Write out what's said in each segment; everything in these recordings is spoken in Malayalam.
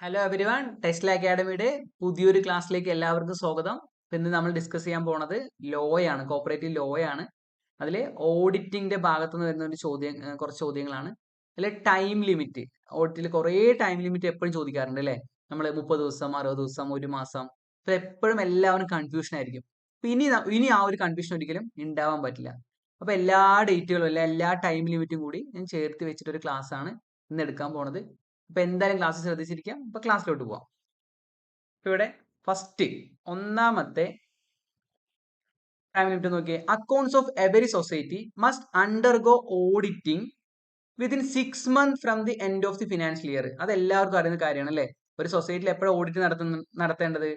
ഹലോ എവരിവൺ ടെസ്ല അക്കാഡമിയുടെ പുതിയൊരു ക്ലാസ്സിലേക്ക് എല്ലാവർക്കും സ്വാഗതം. ഇന്ന് നമ്മൾ ഡിസ്കസ് ചെയ്യാൻ പോണത് ലോയാണ് കോപ്പറേറ്റീവ് ലോയാണ് അതിൽ ഓഡിറ്റിംഗിന്റെ ഭാഗത്തു നിന്ന് വരുന്ന ഒരു ചോദ്യം കുറച്ച് ചോദ്യങ്ങളാണ്. അതിൽ ടൈം ലിമിറ്റ് ഓഡിറ്റിൽ കുറേ ടൈം ലിമിറ്റ് എപ്പോഴും ചോദിക്കാറുണ്ട് അല്ലേ? നമ്മൾ മുപ്പത് ദിവസം അറുപത് ദിവസം ഒരു മാസം. ഇത് എപ്പോഴും എല്ലാവരും കൺഫ്യൂഷൻ ആയിരിക്കും. ഇനി ഇനി ആ ഒരു കൺഫ്യൂഷൻ ഒരിക്കലും ഉണ്ടാവാൻ പറ്റില്ല. അപ്പൊ എല്ലാ ഡേറ്റുകളും അല്ല എല്ലാ ടൈം ലിമിറ്റും കൂടി ഞാൻ ചേർത്ത് വെച്ചിട്ടൊരു ക്ലാസ് ആണ് ഇന്ന് എടുക്കാൻ പോണത്. അപ്പൊ എന്തായാലും ക്ലാസ് ശ്രദ്ധിച്ചിരിക്കാം. അപ്പൊ ക്ലാസ്സിലോട്ട് പോവാം. ഇപ്പൊ ഇവിടെ ഫസ്റ്റ് ഒന്നാമത്തെ നോക്കിയേ. Accounts of every society must undergo auditing within six month from the end of the financial year അത് എല്ലാവർക്കും അറിയുന്ന കാര്യമാണ് അല്ലേ? ഒരു സൊസൈറ്റിയിൽ എപ്പോഴും ഓഡിറ്റ് നടത്തുന്ന നടത്തേണ്ടത്?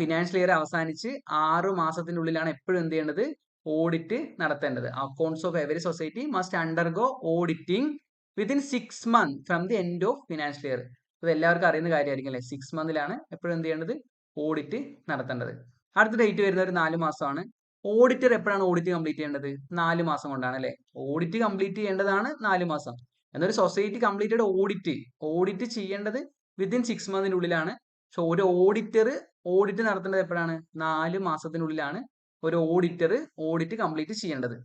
ഫിനാൻഷ്യൽ ഇയർ അവസാനിച്ച് ആറ് മാസത്തിനുള്ളിലാണ് എപ്പോഴും എന്ത് ചെയ്യേണ്ടത്? ഓഡിറ്റ് നടത്തേണ്ടത്. Accounts of every society must undergo auditing within six month from the end of financial year ഇത് എല്ലാവർക്കും അറിയുന്ന കാര്യമായിരിക്കും അല്ലേ സിക്സ് മന്തിലാണ് എപ്പോഴും എന്ത് ചെയ്യേണ്ടത്? ഓഡിറ്റ് നടത്തേണ്ടത്. അടുത്ത ഡേറ്റ് വരുന്ന ഒരു നാല് മാസമാണ്. ഓഡിറ്റർ എപ്പോഴാണ് ഓഡിറ്റ് കംപ്ലീറ്റ് ചെയ്യേണ്ടത്? നാല് മാസം കൊണ്ടാണ് അല്ലേ ഓഡിറ്റ് കംപ്ലീറ്റ് ചെയ്യേണ്ടതാണ് നാല് മാസം. എന്നൊരു സൊസൈറ്റി കംപ്ലീറ്റഡ് ഓഡിറ്റ് ഓഡിറ്റ് ചെയ്യേണ്ടത് വിത്തിൻ സിക്സ് മന്തിന്റെ ഉള്ളിലാണ് സോ ഒരു ഓഡിറ്റർ ഓഡിറ്റ് നടത്തേണ്ടത് എപ്പോഴാണ്? നാല് മാസത്തിനുള്ളിലാണ് ഒരു ഓഡിറ്റർ ഓഡിറ്റ് കംപ്ലീറ്റ് ചെയ്യേണ്ടത്.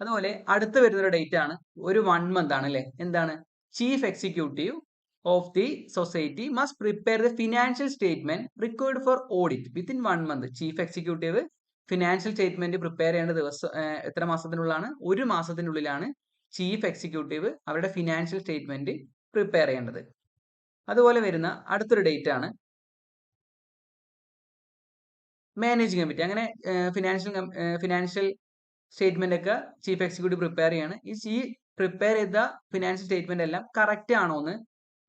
അതുപോലെ അടുത്ത് വരുന്ന ഒരു ഡേറ്റ് ആണ്. ഒരു വൺ മന്ത് ആണ് അല്ലേ എന്താണ്? Chief executive of the society must prepare the financial statement required for audit within one month chief executive financial statement prepare ചെയ്യേണ്ട ദിവസം എത്ര മാസത്തിനുള്ളിലാണ്? ഒരു മാസത്തിനുള്ളിലാണ് ചീഫ് എക്സിക്യൂട്ടീവ് അവരുടെ ഫിനാൻഷ്യൽ സ്റ്റേറ്റ്മെന്റ് പ്രിപ്പയർ ചെയ്യേണ്ടത്. അതുപോലെ വരുന്ന അടുത്തൊരു ഡേറ്റ് ആണ്. മാനേജിംഗ് കമ്മിറ്റി അങ്ങനെ ഫിനാൻഷ്യൽ ഫിനാൻഷ്യൽ സ്റ്റേറ്റ്മെന്റ് ഒക്കെ ചീഫ് എക്സിക്യൂട്ടീവ് പ്രിപ്പയർ ചെയ്യാണ്. ഈ പ്രിപ്പയർ ചെയ്ത ഫിനാൻഷ്യൽ സ്റ്റേറ്റ്മെന്റ് എല്ലാം കറക്റ്റ് ആണോ എന്ന്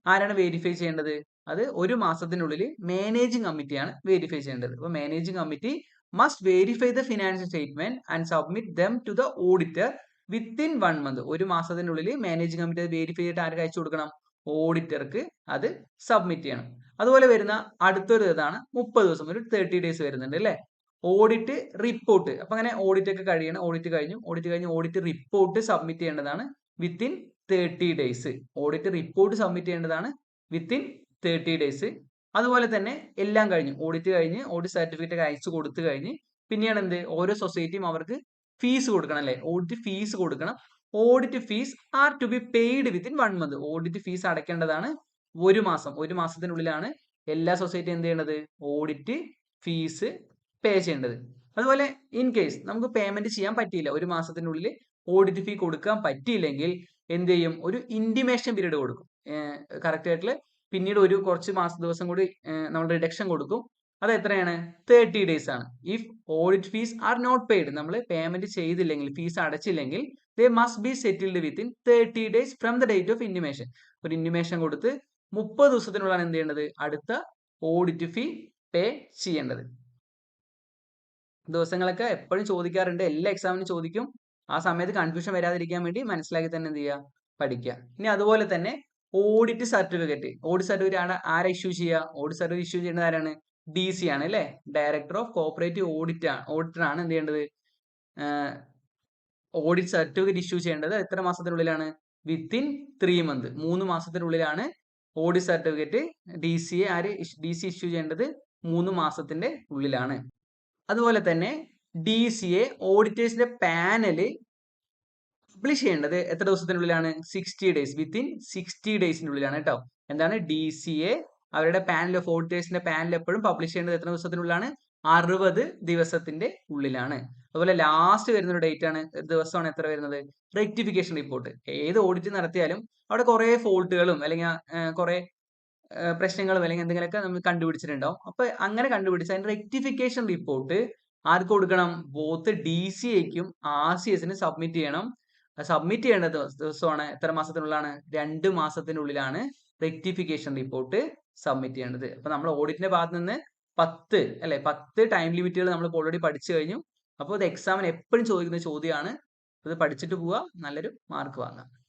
ആരാണ് വെരിഫൈ ചെയ്യേണ്ടത്? അത് ഒരു മാസത്തിനുള്ളിൽ മാനേജിംഗ് കമ്മിറ്റിയാണ് വെരിഫൈ ചെയ്യേണ്ടത്. അപ്പോൾ managing committee must verify the financial statement and submit them to the auditor within one month ഒരു മാസത്തിനുള്ളിൽ മാനേജിംഗ് കമ്മിറ്റി അത് വെരിഫൈ ചെയ്തിട്ട് ആർക്ക് അയച്ചു കൊടുക്കണം? ഓഡിറ്റർക്ക് അത് സബ്മിറ്റ് ചെയ്യണം. അതുപോലെ വരുന്ന അടുത്തൊരു ഇതാണ് മുപ്പത് ദിവസം ഒരു തേർട്ടി ഡേയ്സ് വരുന്നുണ്ട് അല്ലേ? ഓഡിറ്റ് റിപ്പോർട്ട് അപ്പൊ അങ്ങനെ ഓഡിറ്റ് ഒക്കെ കഴിയണം. ഓഡിറ്റ് കഴിഞ്ഞു. ഓഡിറ്റ് കഴിഞ്ഞ് ഓഡിറ്റ് റിപ്പോർട്ട് സബ്മിറ്റ് ചെയ്യേണ്ടതാണ് within thirty days audit report submit ചെയ്യേണ്ടതാണ് വിത്തിൻ തേർട്ടി ഡേയ്സ് അതുപോലെ തന്നെ എല്ലാം കഴിഞ്ഞു. ഓഡിറ്റ് കഴിഞ്ഞ് ഓഡിറ്റ് സർട്ടിഫിക്കറ്റ് ഒക്കെ അയച്ചു കൊടുത്തു കഴിഞ്ഞ് പിന്നെയാണ് എന്ത്? ഓരോ സൊസൈറ്റിയും അവർക്ക് ഫീസ് കൊടുക്കണം അല്ലേ? ഓഡിറ്റ് ഫീസ് കൊടുക്കണം. Audit fees are to be paid within one month audit fees അടയ്ക്കേണ്ടതാണ് ഒരു മാസം. ഒരു മാസത്തിനുള്ളിലാണ് എല്ലാ സൊസൈറ്റി എന്ത് ചെയ്യേണ്ടത് ഓഡിറ്റ് ഫീസ് പേ ചെയ്യേണ്ടത്. അതുപോലെ ഇൻ കേസ് നമുക്ക് പേയ്മെന്റ് ചെയ്യാൻ പറ്റിയില്ല ഒരു മാസത്തിനുള്ളിൽ ഓഡിറ്റ് ഫീ കൊടുക്കാൻ പറ്റിയില്ലെങ്കിൽ എന്ത് ചെയ്യും? ഒരു ഇന്റിമേഷൻ പീരീഡ് കൊടുക്കും. കറക്റ്റ് ആയിട്ടുള്ള പിന്നീട് ഒരു കുറച്ച് മാസ ദിവസം കൂടി നമ്മൾ റിഡക്ഷൻ കൊടുക്കും. അത് എത്രയാണ്? തേർട്ടി ഡേയ്സ് ആണ്. If audit fees are not paid നമ്മൾ പേയ്മെന്റ് ചെയ്തില്ലെങ്കിൽ fees അടച്ചില്ലെങ്കിൽ they must be settled within thirty days from the date of intimation ഒരു ഇന്റിമേഷൻ കൊടുത്ത് മുപ്പത് ദിവസത്തിനുള്ളാണ് എന്ത് ചെയ്യേണ്ടത്? അടുത്ത ഓഡിറ്റ് ഫീ പേ ചെയ്യേണ്ടത്. ദിവസങ്ങളൊക്കെ എപ്പോഴും ചോദിക്കാറുണ്ട്. എല്ലാ എക്സാമിനും ചോദിക്കും. ആ സമയത്ത് കൺഫ്യൂഷൻ വരാതിരിക്കാൻ വേണ്ടി മനസ്സിലാക്കി തന്നെ എന്ത് ചെയ്യുക? പഠിക്കുക. ഇനി അതുപോലെ തന്നെ ഓഡിറ്റ് സർട്ടിഫിക്കറ്റ് ഓഡിറ്റ് സർട്ടിഫിക്കറ്റ് ആണ് ആരാ ഇഷ്യൂ ചെയ്യുക? ഓഡിറ്റ് സർട്ടിഫിക്കറ്റ് ഇഷ്യൂ ചെയ്യേണ്ടത് ആരാണ്? ഡി സി ആണ് അല്ലേ? Director of cooperative audit auditor ആണ് എന്ത് ചെയ്യേണ്ടത്? ഓഡിറ്റ് സർട്ടിഫിക്കറ്റ് ഇഷ്യൂ ചെയ്യേണ്ടത് എത്ര മാസത്തിനുള്ളിലാണ്? വിത്തിൻ ത്രീ മന്ത് മൂന്ന് മാസത്തിനുള്ളിലാണ് ഓഡിറ്റ് സർട്ടിഫിക്കറ്റ് ഡി സി ആര് ഡി സി ഇഷ്യൂ ചെയ്യേണ്ടത് മൂന്ന് മാസത്തിന്റെ ഉള്ളിലാണ്. അതുപോലെ തന്നെ ഡി സി എ ഓഡിറ്റേഴ്സിന്റെ പാനൽ പബ്ലിഷ് ചെയ്യേണ്ടത് എത്ര ദിവസത്തിനുള്ളിലാണ് സിക്സ്റ്റി ഡേയ്സ് വിത്തിൻ സിക്സ്റ്റി ഡേയ്സിനുള്ളിലാണ് കേട്ടോ എന്താണ്? ഡി സി എ അവരുടെ പാനൽ ഓഫ് ഓഡിറ്റേഴ്സിന്റെ പാനൽ എപ്പോഴും പബ്ലിഷ് ചെയ്യേണ്ടത് എത്ര ദിവസത്തിനുള്ളിലാണ് അറുപത് ദിവസത്തിന്റെ ഉള്ളിലാണ്. അതുപോലെ ലാസ്റ്റ് വരുന്ന ഒരു ഡേറ്റ് ആണ് ദിവസമാണ് എത്ര വരുന്നത്? റെക്ടിഫിക്കേഷൻ റിപ്പോർട്ട് ഏത് ഓഡിറ്റ് നടത്തിയാലും അവിടെ കുറെ ഫോൾട്ടുകളും അല്ലെങ്കിൽ കുറെ പ്രശ്നങ്ങളും അല്ലെങ്കിൽ എന്തെങ്കിലുമൊക്കെ നമ്മൾ കണ്ടുപിടിച്ചിട്ടുണ്ടാവും. അപ്പൊ അങ്ങനെ കണ്ടുപിടിച്ച അതിന്റെ റെക്ടിഫിക്കേഷൻ റിപ്പോർട്ട് ആർക്ക് കൊടുക്കണം? ബോത്ത് ഡി സി എക്കും ആർ സി എസിന് സബ്മിറ്റ് ചെയ്യണം. സബ്മിറ്റ് ചെയ്യേണ്ട ദിവസമാണ് എത്ര മാസത്തിനുള്ളിലാണ്? രണ്ട് മാസത്തിനുള്ളിലാണ് റെക്ടിഫിക്കേഷൻ റിപ്പോർട്ട് സബ്മിറ്റ് ചെയ്യേണ്ടത്. അപ്പൊ നമ്മൾ ഓഡിറ്റിന്റെ ഭാഗത്ത് നിന്ന് പത്ത് അല്ലെ പത്ത് ടൈം ലിമിറ്റുകൾ നമ്മൾ ഓൾറെഡി പഠിച്ചു കഴിഞ്ഞു. അപ്പോൾ ഇത് എക്സാമിന് എപ്പോഴും ചോദിക്കുന്ന ചോദ്യമാണ്. ഇത് പഠിച്ചിട്ട് പോവുക നല്ലൊരു മാർക്ക് വാങ്ങാം.